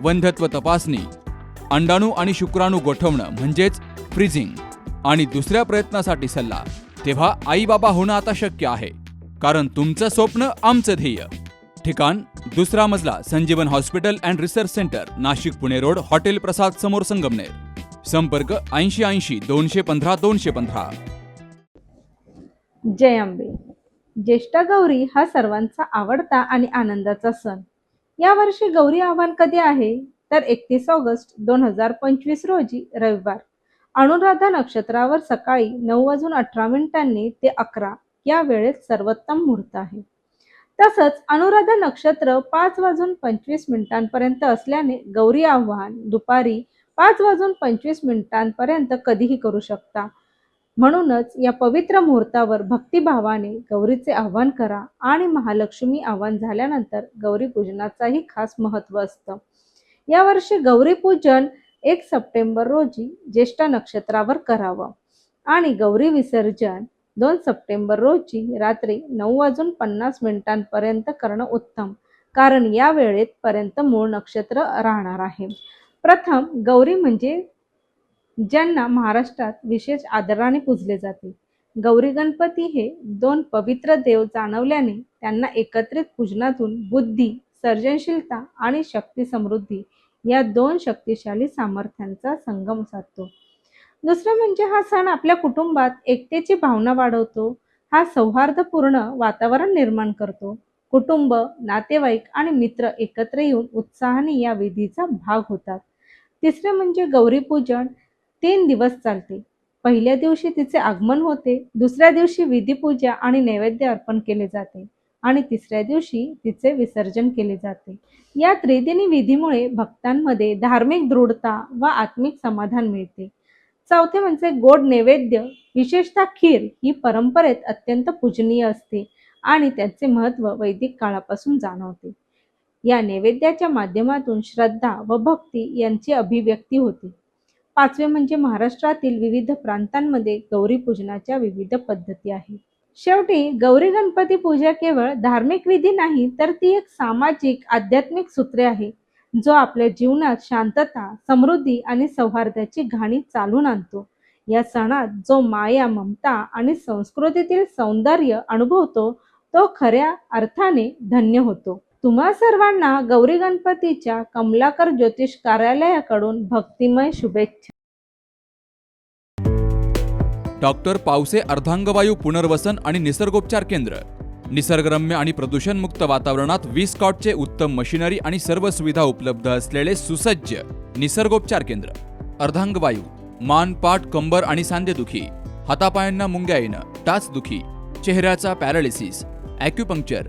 वंध्यत्व तपासणी अंडाणू आणि शुक्राणू गोठवणं म्हणजेच फ्रीजिंग आणि दुसऱ्या प्रयत्नासाठी सल्ला तेव्हा आई बाबा होणं आता शक्य आहे कारण तुमचं स्वप्न आमचं ध्येय. ठिकाण दुसरा मजला Sanjeevan hospital and research centre Nashik Pune road hotel Prasad समोर संगमनेर. संपर्क ऐंशी ऐंशी दोनशे पंधरा दोनशे पंधरा. जय अंबे ज्येष्ठा गौरी हा सर्वांचा आवडता आणि आनंदाचा सण. यावर्षी गौरी आव्हान कधी आहे? तर एकतीस ऑगस्ट दोन हजार पंचवीस रोजी रविवार. अनुराधा नक्षत्रावर सकाळी नऊ वाजून अठरा मिनिटांनी ते अकरा या वेळेत सर्वोत्तम मुहूर्त आहे. तसंच अनुराधा नक्षत्र पाच वाजून पंचवीस मिनिटांपर्यंत असल्याने गौरी आव्हान दुपारी पाच वाजून पंचवीस मिनिटांपर्यंत कधीही करू शकता. म्हणूनच या पवित्र मुहूर्तावर भक्तिभावाने गौरीचे आव्हान करा आणि महालक्ष्मी आव्हान झाल्यानंतर गौरी पूजनाचाही खास महत्त्व असतं. यावर्षी गौरी पूजन एक सप्टेंबर रोजी ज्येष्ठ नक्षत्रावर करावं आणि गौरी विसर्जन दोन सप्टेंबर रोजी रात्री नऊ वाजून पन्नास मिनिटांपर्यंत करणं उत्तम कारण या वेळेत पर्यंत मूळ नक्षत्र राहणार आहे. प्रथम गौरी म्हणजे ज्यांना महाराष्ट्रात विशेष आदराने पूजले जाते. गौरी गणपती हे दोन पवित्र देव जाणवल्याने त्यांना एकत्रित पूजनातून बुद्धी सर्जनशीलता आणि शक्ती समृद्धी या दोन शक्तिशाली सामर्थ्यांचा संगम साधतो. दुसरं म्हणजे हा सण आपल्या कुटुंबात एकतेची भावना वाढवतो. हा सौहार्दपूर्ण वातावरण निर्माण करतो. कुटुंब नातेवाईक आणि मित्र एकत्र येऊन उत्साहाने या विधीचा भाग होतात. तिसरे म्हणजे गौरीपूजन तीन दिवस चालते. पहिल्या दिवशी तिचे आगमन होते दुसऱ्या दिवशी विधीपूजा आणि नैवेद्य अर्पण केले जाते आणि तिसऱ्या दिवशी तिचे विसर्जन केले जाते. या त्रिदिनी विधीमुळे भक्तांमध्ये धार्मिक दृढता व आत्मिक समाधान मिळते. चौथे म्हणजे गोड नैवेद्य विशेषतः खीर ही परंपरेत अत्यंत पूजनीय असते आणि त्याचे महत्त्व वैदिक काळापासून जाणवते. या नैवेद्याच्या माध्यमातून श्रद्धा व भक्ती यांची अभिव्यक्ती होते. पाचवे म्हणजे महाराष्ट्रातील विविध प्रांतांमध्ये गौरी पूजनाच्या विविध पद्धती आहेत. शेवटी गौरी गणपती पूजा केवळ धार्मिक विधी नाही तर ती एक सामाजिक आध्यात्मिक सूत्रे आहे जो आपल्या जीवनात शांतता समृद्धी आणि सौहार्दाची घाणी चालून आणतो. या सणात जो माया ममता आणि संस्कृतीतील सौंदर्य अनुभवतो तो खऱ्या अर्थाने धन्य होतो. तुम्हा सर्वांना गौरी गणपतीच्या कमलाकर ज्योतिष कार्यालयाकडून भक्तिमय शुभेच्छा. डॉक्टर पावसे अर्धांगवायू पुनर्वसन आणि निसर्गोपचार केंद्र. निसर्गरम्य आणि प्रदूषणमुक्त वातावरणात वीस कॉटचे उत्तम मशिनरी आणि सर्व सुविधा उपलब्ध असलेले सुसज्ज निसर्गोपचार केंद्र. अर्धांगवायू मान पाठ कंबर आणि सांधेदुखी हातापायांना मुंग्या येणं टाचदुखी चेहऱ्याचा पॅरालिसिस ॲक्युपंक्चर